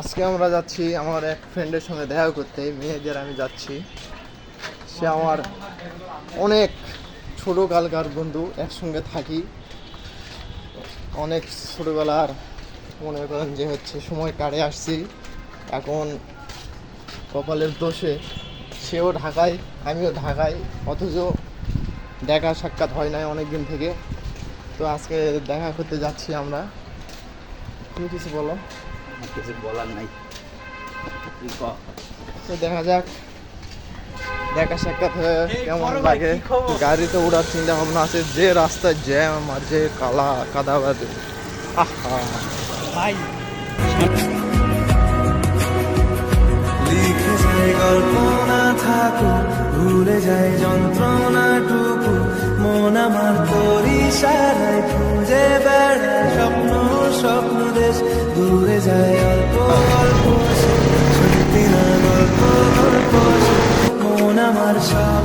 আজকে আমরা যাচ্ছি আমার এক ফ্রেন্ডের সঙ্গে দেখা করতে, মেয়েদের আমি যাচ্ছি। সে আমার অনেক ছোটো কালকার বন্ধু, একসঙ্গে থাকি। অনেক ছোটোবেলার মনে করেন যে হচ্ছে সময় কাটে আসছি। এখন কপালের দোষে সেও ঢাকায়, আমিও ঢাকায়, অথচ দেখা সাক্ষাৎ হয় নাই অনেক দিন থেকে। তো আজকে দেখা করতে যাচ্ছি আমরা। তুমি কিছু বলো। কিছু বলার নাই। তো দেখা যাক। দেখা সাক্ষাৎ হয়ে কেমন লাগে। গাড়িতে ওঠার চিন্তা ভাবনা আছে। যে রাস্তায় জ্যাম আর যে কালা কাদা বাদে আহা লিখে যায় কল্পনা ভুলে যায় যন্ত্রণাটুকু। মন আমার তোর ইশারায় খুঁজে দূরে যায় অল্প অল্প সত্যি না গল্প গল্প মন আমার সবই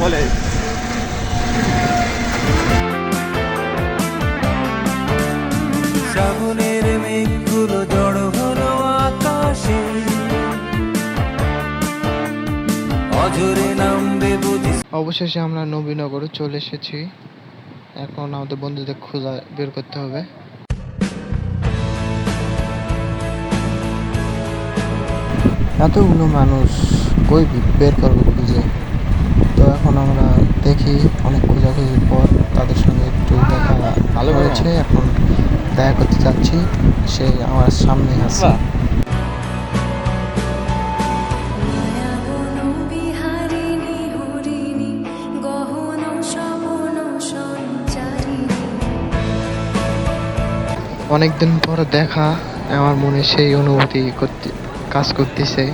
ফলে। শ্রাবণের মেঘগুলো জড় হলো আকাশে। অজরে নামবে বুঝি অবশেষে আমরা নবীনগরে চলে এসেছি। এখন আমাদের বন্ধুদের খোঁজা বের করতে হবে। এতগুলো মানুষ কই বের করবে খুঁজে তো এখন আমরা দেখি অনেক খোঁজাখুঁজির পর তাদের সঙ্গে একটু দেখা ভালো হয়েছে। এখন দেখা করতে যাচ্ছি। সে আমার সামনে আছে অনেকদিন পর দেখা আমার মনে সেই অনুভূতি করতে কাজ করতেছে।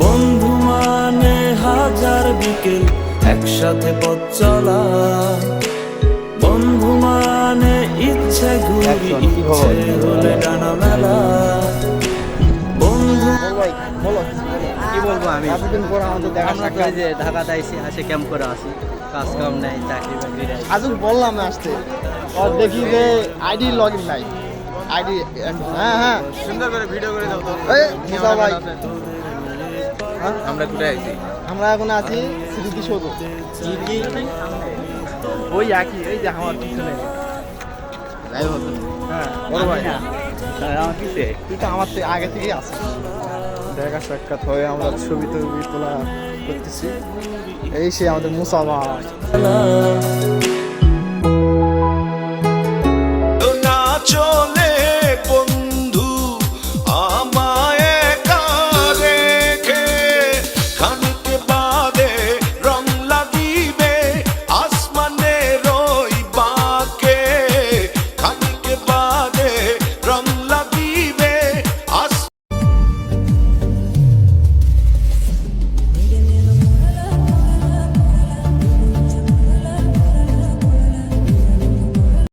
বন্ধু মানে হাজার বিকেল একসাথে পথ চলা। ইচ্ছে ঘুরি? ইচ্ছে হলে ডানা মেলা। বন্ধু কি বলব আমি? এতদিন পর আমাদের দেখা আমরা যে ঢাকাতে আইসি আসে ক্যাম্প করে আসি কাজ কাম নাই চাকরি বাকরি নাই। আজকে বললাম আসতে। আর দেখি যে আইডি লগ ইন নাই। আইডি হ্যাঁ হ্যাঁ। সুন্দর করে ভিডিও করে দাও তো। এই মুসা ভাই। হ্যাঁ? আমরা কোথায় আইছি আমরা এখন আছি স্মৃতিসৌধ কি কি? ওই একই এই যে আমার পিছনে। যাই হোক। হ্যাঁ বড় ভাই। আমার তুই তো আমার থেকে আগে থেকেই আছিস। দেখা সাক্ষাৎ হয়ে আমরা ছবি টবি তোলা করতেছি। এই সে আমাদের মুসা